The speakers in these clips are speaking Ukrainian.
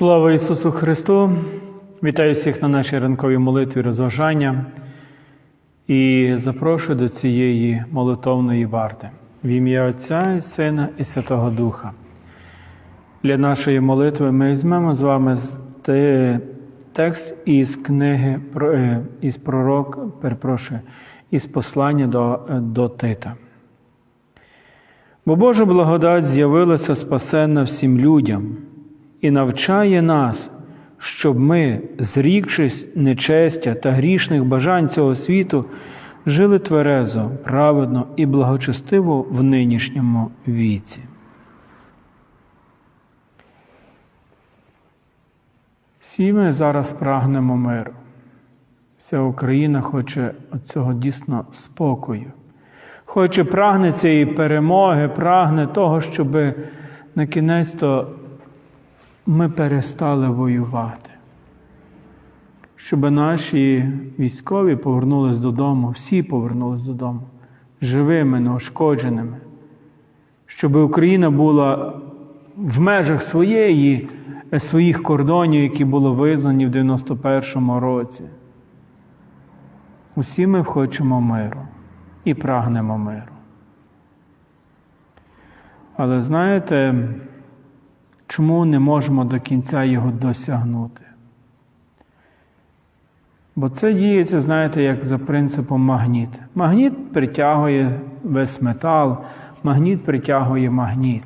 Слава Ісусу Христу! Вітаю всіх на нашій ранковій молитві розважання і запрошую до цієї молитовної варти в ім'я Отця і Сина і Святого Духа. Для нашої молитви ми візьмемо з вами текст із книги е, із пророк, перепрошую, із послання до, е, до Тита. Бо Божа благодать з'явилася спасенна всім людям і навчає нас, щоб ми, зрікшись нечестя та грішних бажань цього світу, жили тверезо, праведно і благочестиво в нинішньому віці. Всі ми зараз прагнемо миру. Вся Україна хоче цього дійсно спокою. Хоче прагне цієї перемоги, прагне того, щоб на кінець то ми перестали воювати. Щоб наші військові повернулись додому, всі повернулись додому, живими, неушкодженими. Щоб Україна була в межах своєї, своїх кордонів, які були визнані в 91-му році. Усі ми хочемо миру і прагнемо миру. Але знаєте, чому не можемо до кінця його досягнути? Бо це діється, знаєте, як за принципом магніт. Магніт притягує весь метал, магніт притягує магніт.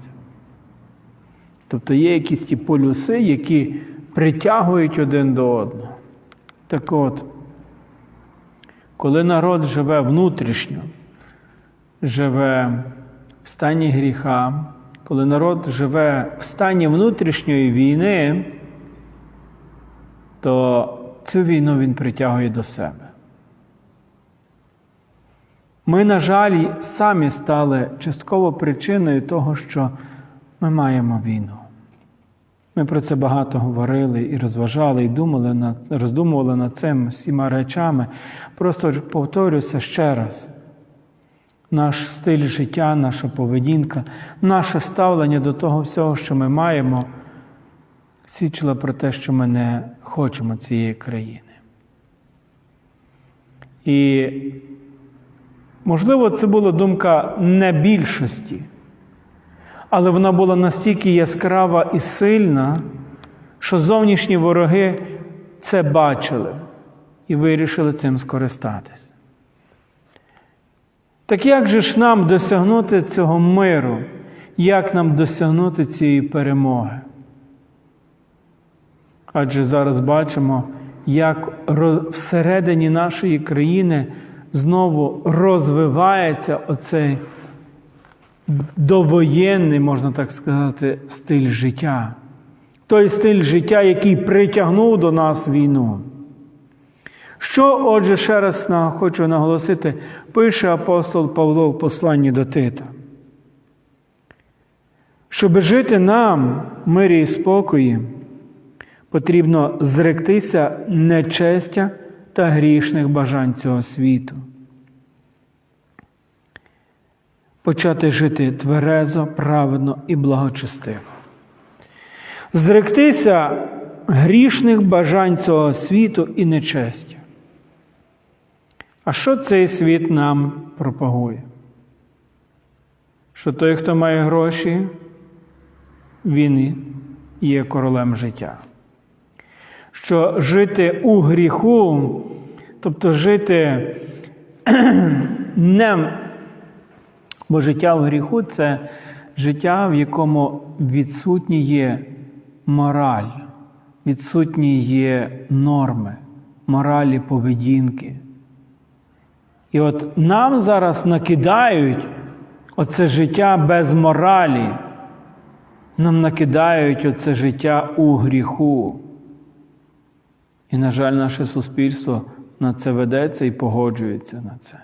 Тобто є якісь ті полюси, які притягують один до одного. Так от, коли народ живе внутрішньо, живе в стані гріха, коли народ живе в стані внутрішньої війни, то цю війну він притягує до себе. Ми, на жаль, самі стали частково причиною того, що ми маємо війну. Ми про це багато говорили і розважали, і думали над, роздумували над цим всіма речами. Просто повторюся ще раз. Наш стиль життя, наша поведінка, наше ставлення до того всього, що ми маємо, свідчило про те, що ми не хочемо цієї країни. І, можливо, це була думка не більшості, але вона була настільки яскрава і сильна, що зовнішні вороги це бачили і вирішили цим скористатись. Так як же ж нам досягнути цього миру? Як нам досягнути цієї перемоги? Адже зараз бачимо, як всередині нашої країни знову розвивається оцей довоєнний, можна так сказати, стиль життя. Той стиль життя, який притягнув до нас війну. Що, отже, ще раз хочу наголосити, пише апостол Павло в посланні до Тита. Щоб жити нам в мирі і спокої, потрібно зректися нечестя та грішних бажань цього світу. Почати жити тверезо, праведно і благочестиво. Зректися грішних бажань цього світу і нечестя. А що цей світ нам пропагує? Що той, хто має гроші, він є королем життя. Що жити у гріху, тобто жити не Бо життя в гріху це життя, в якому відсутні є мораль, відсутні є норми, моралі поведінки. І от нам зараз накидають оце життя без моралі. Нам накидають оце життя у гріху. І, на жаль, наше суспільство на це ведеться і погоджується на це.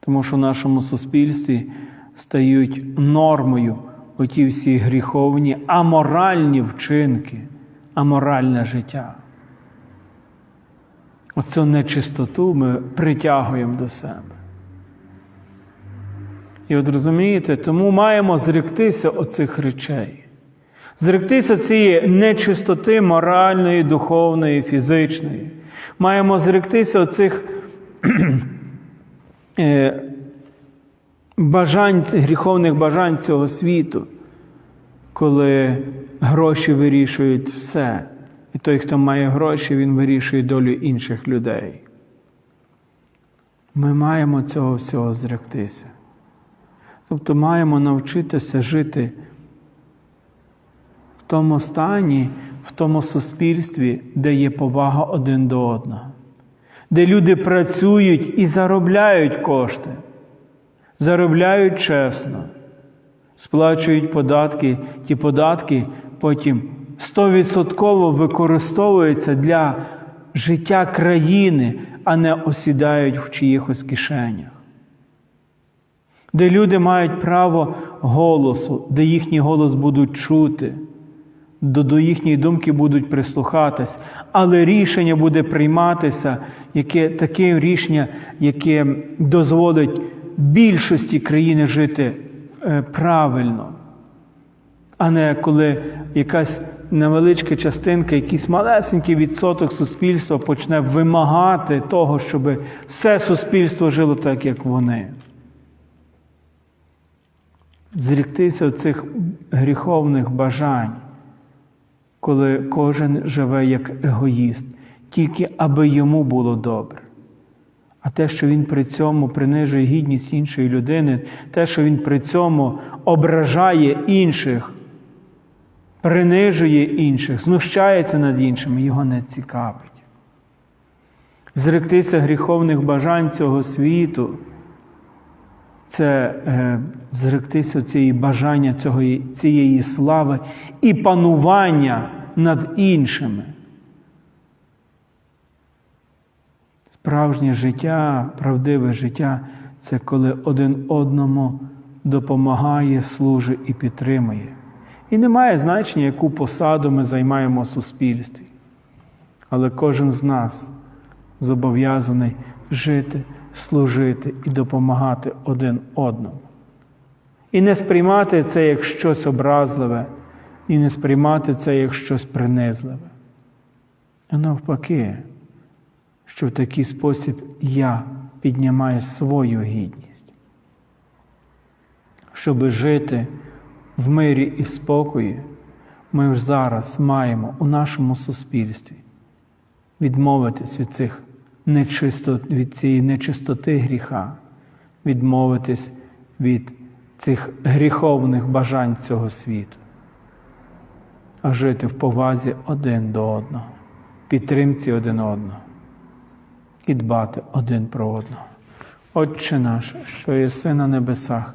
Тому що в нашому суспільстві стають нормою оті всі гріховні, аморальні вчинки, аморальне життя. Оцю нечистоту ми притягуємо до себе. І от розумієте, тому маємо зректися оцих речей. Зректися цієї нечистоти моральної, духовної, фізичної. Маємо зректися оцих е, бажань, гріховних бажань цього світу, коли гроші вирішують все. І той, хто має гроші, він вирішує долю інших людей. Ми маємо цього всього зректися. Тобто маємо навчитися жити в тому стані, в тому суспільстві, де є повага один до одного, де люди працюють і заробляють кошти, заробляють чесно, сплачують податки, ті податки потім стовідсотково використовуються для життя країни, а не осідають в чиїхось кишенях. Де люди мають право голосу, де їхній голос будуть чути, до, до їхньої думки будуть прислухатись, але рішення буде прийматися, яке, таке рішення, яке дозволить більшості країни жити е, правильно, а не коли якась невеличка частинка, якийсь малесенький відсоток суспільства почне вимагати того, щоб все суспільство жило так, як вони. Зріктися цих гріховних бажань, коли кожен живе як егоїст, тільки аби йому було добре. А те, що він при цьому принижує гідність іншої людини, те, що він при цьому ображає інших, принижує інших, знущається над іншими, його не цікавить. Зректися гріховних бажань цього світу це е, зректися цієї бажання цього, цієї слави і панування над іншими. Справжнє життя, правдиве життя це коли один одному допомагає, служить і підтримує. І не має значення, яку посаду ми займаємо в суспільстві. Але кожен з нас зобов'язаний жити, служити і допомагати один одному. І не сприймати це як щось образливе, і не сприймати це як щось принизливе. А навпаки, що в такий спосіб я піднімаю свою гідність, щоб жити в мирі і спокої, ми ж зараз маємо у нашому суспільстві відмовитись від цих нечисто, від цієї нечистоти гріха, відмовитись від цих гріховних бажань цього світу, а жити в повазі один до одного, підтримці один одного і дбати один про одного. Отче наш, що єси на небесах,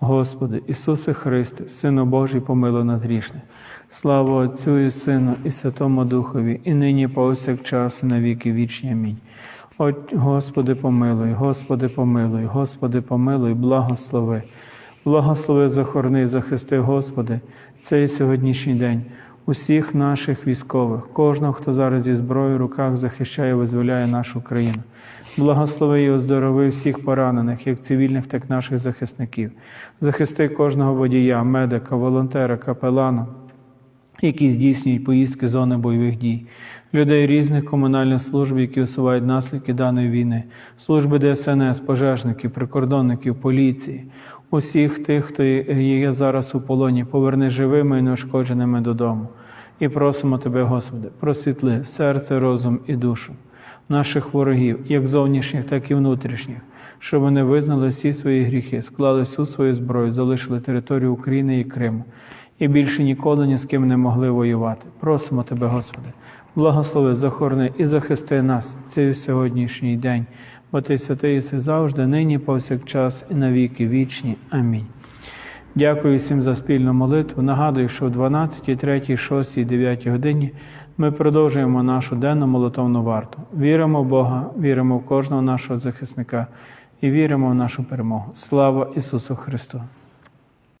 Господи, Ісусе Христе, Сину Божий, помилуй нас грішне. Слава Отцю і Сину, і Святому Духові, і нині повсякчас, і на віки вічні. Амінь. От, Господи, помилуй, Господи, помилуй, Господи, помилуй, благослови. Благослови, захорони, захисти, Господи, цей сьогоднішній день усіх наших військових, кожного, хто зараз зі зброєю в руках захищає, визволяє нашу країну. Благослови і оздорови всіх поранених, як цивільних, так і наших захисників. Захисти кожного водія, медика, волонтера, капелана, які здійснюють поїздки зони бойових дій, людей різних комунальних служб, які усувають наслідки даної війни, служби ДСНС, пожежників, прикордонників, поліції, усіх тих, хто є зараз у полоні, поверни живими і неушкодженими додому. І просимо Тебе, Господи, просвітли серце, розум і душу наших ворогів, як зовнішніх, так і внутрішніх, щоб вони визнали всі свої гріхи, склали всю свою зброю, залишили територію України і Криму, і більше ніколи ні з ким не могли воювати. Просимо Тебе, Господи, благослови, захорони і захисти нас цей сьогоднішній день, Ти святий єси завжди, нині, повсякчас і навіки вічні. Амінь. Дякую всім за спільну молитву. Нагадую, що о 12, 3, 6, 9 годині ми продовжуємо нашу денну молитовну варту. Віримо в Бога, віримо в кожного нашого захисника і віримо в нашу перемогу. Слава Ісусу Христу!